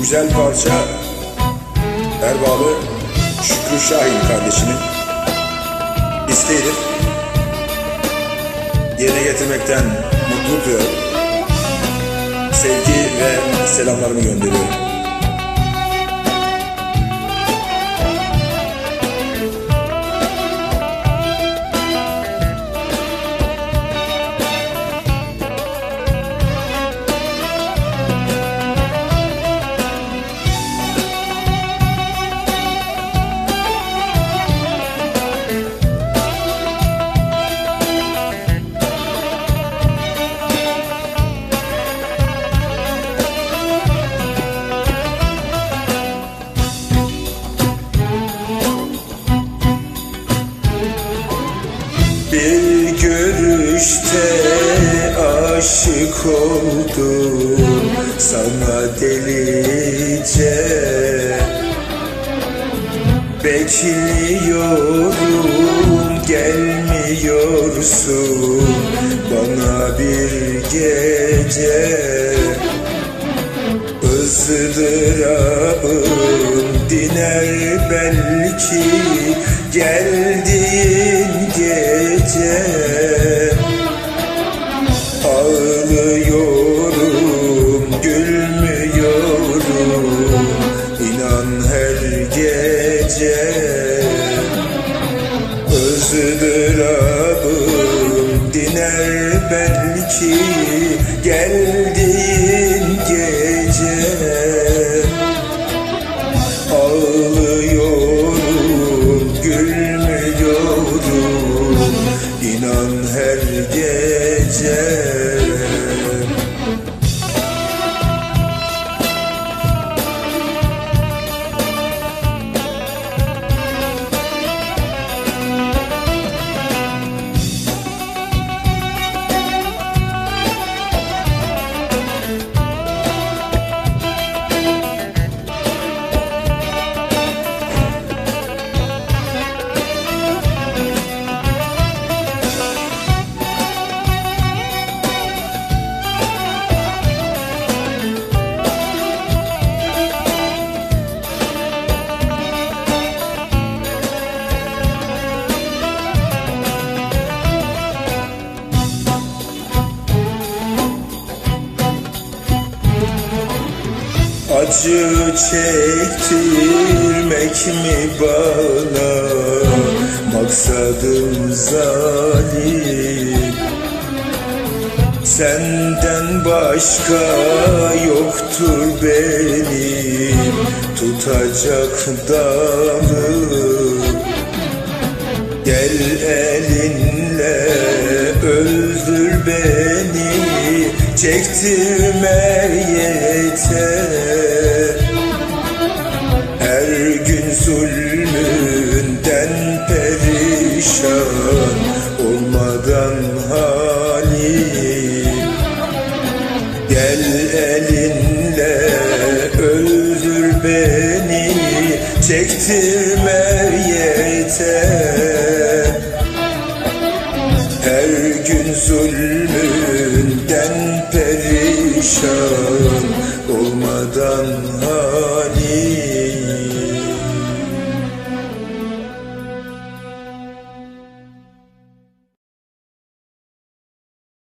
Güzel parça Erbağlı Şükrü Şahin kardeşinin isteğidir. Yerine getirmekten mutluluk duyuyorum. Sevgi ve selamlarımı gönderiyorum. Görüşte aşık oldum sana delice. Bekliyorum gelmiyorsun bana bir gece. Izdırabım diner belki geldiğin gece belki geldiğin Acı çektirmek mi bana? Maksadım zalim. Senden başka yoktur benim. Tutacak dalım Gel elinle öldür beni. Çektirme yeter zulmünden perişan Olmadan halim Gel elinle öldür beni Çektirme yeter Her gün zulmünden perişan